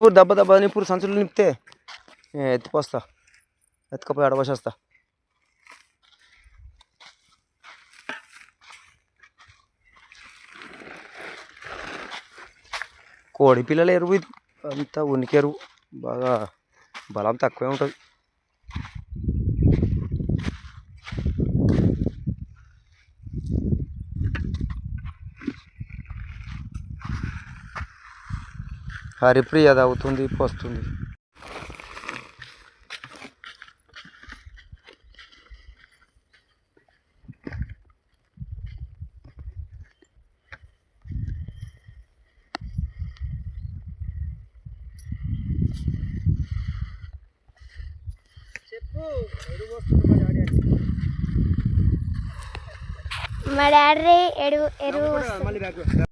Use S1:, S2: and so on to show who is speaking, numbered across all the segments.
S1: ఇప్పుడు దెబ్బ దెబ్బ అని పూరు సంచులు నింపితే ఎత్తిపోస్తా. ఎత్తుకపోయి అడవసేస్తా కోడి పిల్లల ఎరువు ఇది. అంతా ఉనికి ఎరువు. బాగా బలం తక్కువే ఉంటుంది. హరిప్రియ తాగుతుంది పోస్తుంది
S2: మా డాడీ ఎరువు ఎరువు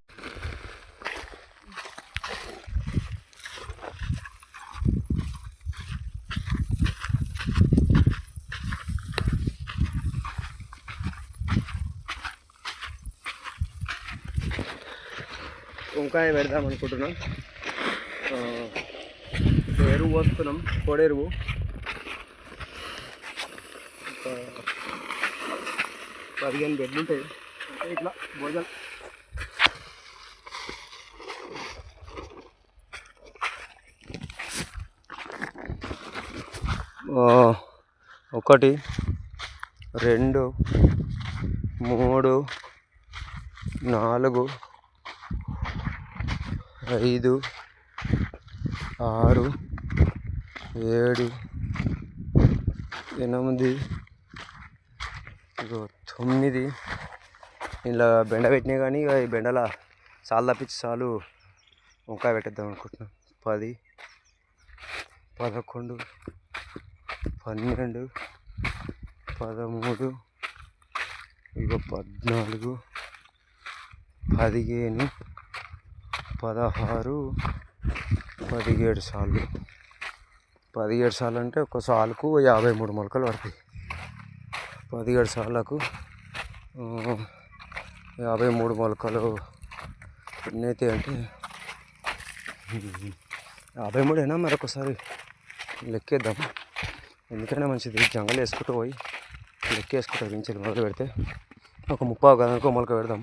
S1: వంకాయ పెడదాం అనుకుంటున్నాం. ఎరువు వస్తున్నాం పొడెరువు పదిహేను బెడ్లు ఉంటాయి. అంటే ఇట్లా భోజనం. ఒకటి రెండు మూడు నాలుగు ఐదు ఆరు ఏడు ఎనిమిది తొమ్మిది. ఇలా బెండ పెట్టినా కానీ ఇక ఈ బెండల చాలు తప్పించి చాలు వంకాయ పెట్టేద్దాం అనుకుంటున్నాం. పది పదకొండు పన్నెండు పదమూడు ఇగో పద్నాలుగు పదిహేను పదహారు పదిహేడు సార్లు. పదిహేడు సార్లు అంటే ఒక సాలుకు యాభై మూడు మొలకలు పడతాయి. పదిహేడు సార్లకు యాభై మూడు మొలకలు ఎన్నైతే అంటే యాభై మూడైనా మరొకసారి లెక్కేద్దాం. ఎందుకైనా మంచిది. జంగలు వేసుకుంటూ పోయి లెక్కేసుకుంటూ దించేది మొదలు పెడితే ఒక ముప్పై గదనుకో మొలక పెడదాం.